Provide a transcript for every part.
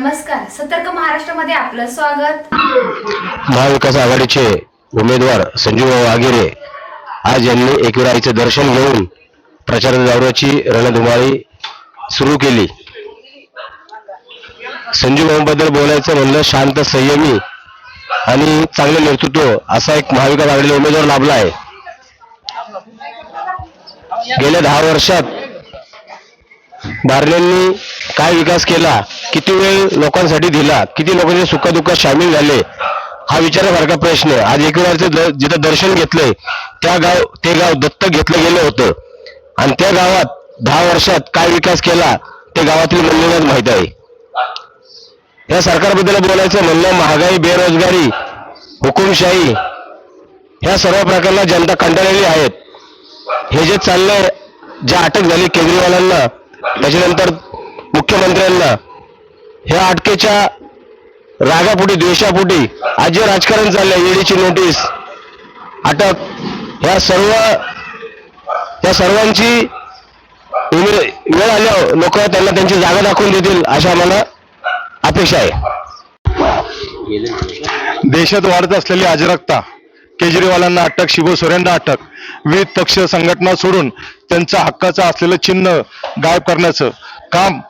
नमस्कार. सतर्क महाराष्ट्रामध्ये आपलं स्वागत. महाविकास आघाडीचे उमेदवार संजीव आगिरे आज यांनी एकविराईचे दर्शन घेऊन प्रचार दौऱ्याची रणधुमाळी सुरू केली. संजीव बोलायचं म्हणलं शांत संयमी आणि चांगले नेतृत्व असा एक महाविकास आघाडीला उमेदवार लाभला आहे. गेल्या दहा वर्षात बारण्यांनी काय विकास केला किती वेळ लोकांसाठी दिला किती लोकांच्या सुखदुःखात सामील झाले हा विचारासारखा प्रश्न आज एकविराचं जिथं दर्शन घेतलंय त्या गाव ते गाव दत्तक घेतलं गेलं होतं. आणि त्या गावात दहा वर्षात काय विकास केला ते गावातील मंडळींनाच माहीत आहे. या सरकारबद्दल बोलायचं म्हणलं महागाई बेरोजगारी हुकुमशाही ह्या सर्व प्रकारला जनता कंटाळलेली आहेत. हे जे चाललंय जे अटक झाली केजरीवालांना त्याच्यानंतर मुख्यमंत्र्यांना ह्या अटकेच्या रागापोटी द्वेषापोटी आज जे राजकारण चाललंय ईडीची नोटीस अटक ह्या सर्व या सर्वांची वेळ आल्यावर लोक त्यांना त्यांची जागा दाखवून देतील अशा आम्हाला अपेक्षा आहे. देशात वाढत असलेली अजरकता केजरीवालांना अटक शिवसोरेंना अटक. विविध पक्ष संघटना सोडून त्यांचा हक्काचं असलेलं चिन्ह गायब करण्याचं काम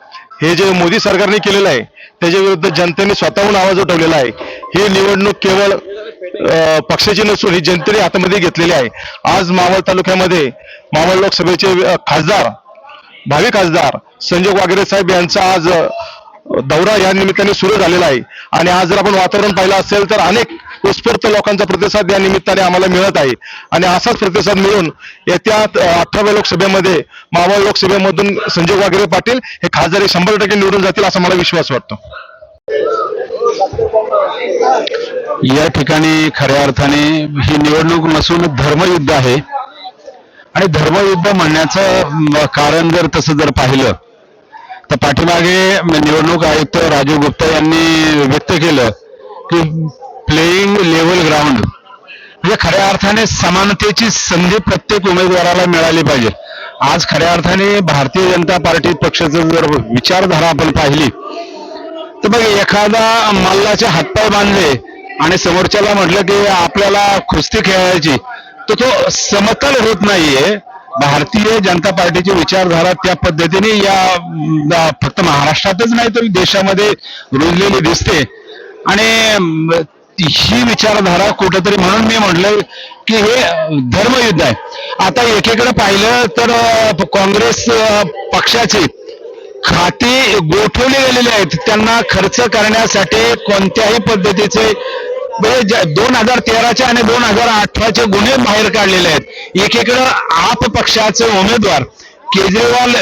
हे जे मोदी सरकारने केलेलं आहे त्याच्या विरुद्ध जनतेने स्वतःहून आवाज उठवलेला आहे. ही निवडणूक केवळ पक्षाची नसून ही जनतेने हातामध्ये घेतलेली आहे. आज मावळ तालुक्यामध्ये मावळ लोकसभेचे खासदार भावी खासदार संजय वागरे साहेब यांचा आज दौरा या निमित्ताने सुरू झालेला आहे. आणि आज जर आपण वातावरण पाहिलं असेल तर अनेक उत्स्फूर्त लोकांचा प्रतिसाद या निमित्ताने आम्हाला मिळत आहे. आणि असाच प्रतिसाद मिळून येत्या अठराव्या लोकसभेमध्ये मावळ लोकसभेमधून संजय वागरे पाटील हे खासदार शंभर टक्के निवडून जातील असा मला विश्वास वाटतो. या ठिकाणी खऱ्या अर्थाने ही निवडणूक नसून धर्मयुद्ध आहे. आणि धर्मयुद्ध म्हणण्याचं कारण जर तसं जर पाहिलं तर पाठीमागे निवडणूक आयुक्त राजीव गुप्ता यांनी व्यक्त केलं की प्लेईंग लेवल ग्राउंड म्हणजे खऱ्या अर्थाने समानतेची संधी प्रत्येक उमेदवाराला मिळाली पाहिजे. आज खऱ्या अर्थाने भारतीय जनता पार्टी पक्षाचं जर विचारधारा आपण पाहिली तर बघ एखादा मल्लाचे हातपाय बांधले आणि समोरच्याला म्हटलं की आपल्याला कुस्ती खेळायची तर तो समतल होत नाहीये. भारतीय जनता पार्टीची विचारधारा त्या पद्धतीने या फक्त महाराष्ट्रातच नाही तर देशामध्ये रुजलेली दिसते. आणि ही विचारधारा कुठंतरी म्हणून मी म्हटलं की हे धर्मयुद्ध आहे. आता एकीकडे पाहिलं तर काँग्रेस पक्षाचे खाती गोठवले गेलेले आहेत. त्यांना खर्च करण्यासाठी कोणत्याही पद्धतीचे म्हणजे दोन हजार तेराचे आणि दोन हजार अठराचे गुन्हे बाहेर काढलेले आहेत. एकीकडं आप पक्षाचे उमेदवार केजरीवाल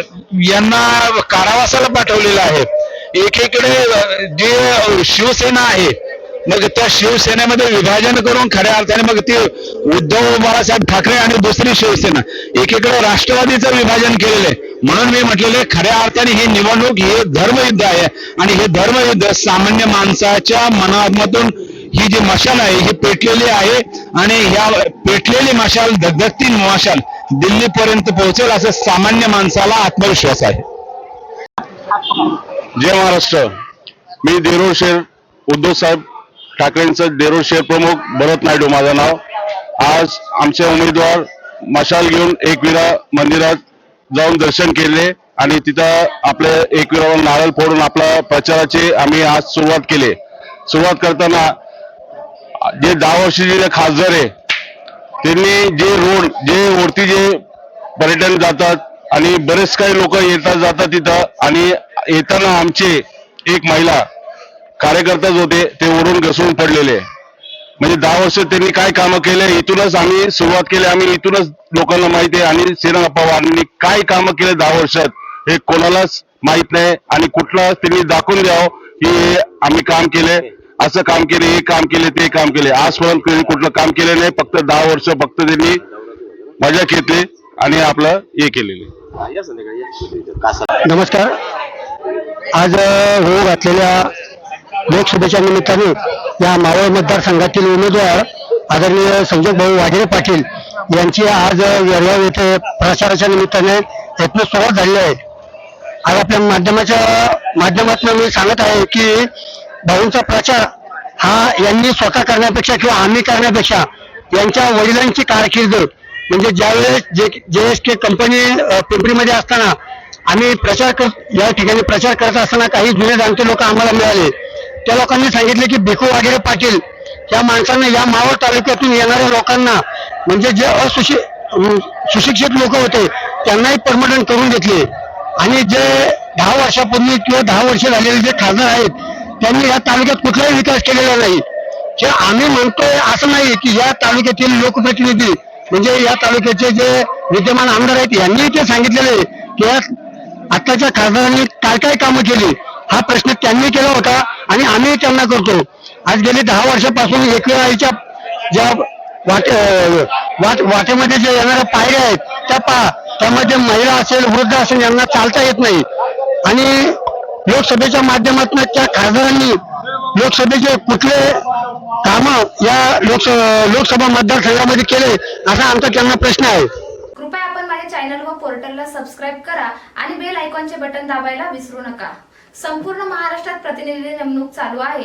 यांना कारावासाला पाठवलेलं आहे. एकीकडे जे शिवसेना आहे मग त्या शिवसेनेमध्ये विभाजन करून खऱ्या अर्थाने मग ते उद्धव बाळासाहेब ठाकरे आणि दुसरी शिवसेना एकीकडे राष्ट्रवादीचं विभाजन केलेलं आहे. म्हणून मी म्हटलेले खऱ्या अर्थाने ही निवडणूक हे धर्मयुद्ध आहे आणि हे धर्मयुद्ध सामान्य माणसाच्या मनामधून ही जी मशाल आहे ही पेटलेली आहे आणि ह्या पेटलेली मशाल धगधगती मशाल दिल्लीपर्यंत पोहोचेल असं सामान्य माणसाला आत्मविश्वास आहे. जय महाराष्ट्र. मी देरोळ शेर उद्धव साहेब ठाकरेंचं देरोळ शेर प्रमुख भरत नायडू माझं नाव. आज आमचे उमेदवार मशाल घेऊन एकविरा मंदिरात जाऊन दर्शन केले आणि तिथं आपले एकविरावर नारळ फोडून आपल्या प्रचाराची आम्ही आज सुरुवात केली. सुरुवात करताना जे दहा वर्षाचे जे खासदार आहे त्यांनी जे रोड जे वरती जे पर्यटन जातात आणि बरेच काही लोक येतात जातात तिथं आणि येताना आमचे एक महिला कार्यकर्ताच होते ते ओढून घसरून पडलेले. म्हणजे दहा वर्ष त्यांनी काय कामं केले इथूनच आम्ही सुरुवात केली आम्ही इथूनच लोकांना माहिती आहे आणि सेना पवारांनी काय कामं केले दहा वर्षात हे कोणालाच माहीत नाही आणि कुठलं त्यांनी दाखवून द्यावं की आम्ही काम केले असं काम केले हे काम केले ते काम केले. आजपर्यंत त्यांनी कुठलं काम केलं नाही फक्त दहा वर्ष फक्त त्यांनी मजा घेतली आणि आपलं हे केलेले नमस्कार. आज होऊ घातलेल्या लोकसभेच्या निमित्ताने या मावळ मतदारसंघातील उमेदवार आदरणीय संजय भाऊ वाघेरे पाटील यांची आज येरगाव येथे प्रचाराच्या निमित्ताने यत्न सुरुवात झालेली आहे. आज आपल्या माध्यमाच्या माध्यमातून मी सांगत आहे की भाऊंचा प्रचार हा यांनी स्वतः करण्यापेक्षा किंवा आम्ही करण्यापेक्षा यांच्या वडिलांची कारकीर्द. म्हणजे ज्यावेळेस जे जे एस के कंपनी पिंपरीमध्ये असताना आम्ही प्रचार कर या ठिकाणी प्रचार करत असताना काही जुने जाणते लोक आम्हाला मिळाले. त्या लोकांनी सांगितले की भिकू वगैरे पाटील या माणसांना या मावळ तालुक्यातून येणाऱ्या लोकांना म्हणजे जे असुशि सुशिक्षित लोक होते त्यांनाही परमनंट करून घेतले. आणि जे दहा वर्षापूर्वी किंवा दहा वर्ष झालेले जे खासदार आहेत त्यांनी या तालुक्यात कुठलाही विकास केलेला नाही. जे आम्ही म्हणतोय असं नाही की या तालुक्यातील लोकप्रतिनिधी म्हणजे या तालुक्याचे जे विद्यमान आमदार आहेत यांनी ते सांगितलेले आहे की या आत्ताच्या खासदारांनी काय काय कामं केली हा प्रश्न त्यांनी केला होता. आणि आम्ही त्यांना करतो. आज गेले दहा वर्षापासून एकविरा आईच्या ज्या वाटे वाट वाटेमध्ये जे येणाऱ्या पायऱ्या आहेत त्या पा त्यामध्ये महिला असेल वृद्ध असेल यांना चालता येत नाही. आणि लोकसभेच्या माध्यमातून त्या खासदारांनी लोकसभेचे कुठले काम या लोकस लोकसभा मतदारसंघामध्ये केले असा आमचा त्यांना प्रश्न आहे. कृपया आपण माझ्या चॅनल व पोर्टलला सबस्क्राईब करा आणि बेल आयकॉनचे बटन दाबायला विसरू नका. संपूर्ण महाराष्ट्रात प्रतिनिधी नेमणूक चालू आहे.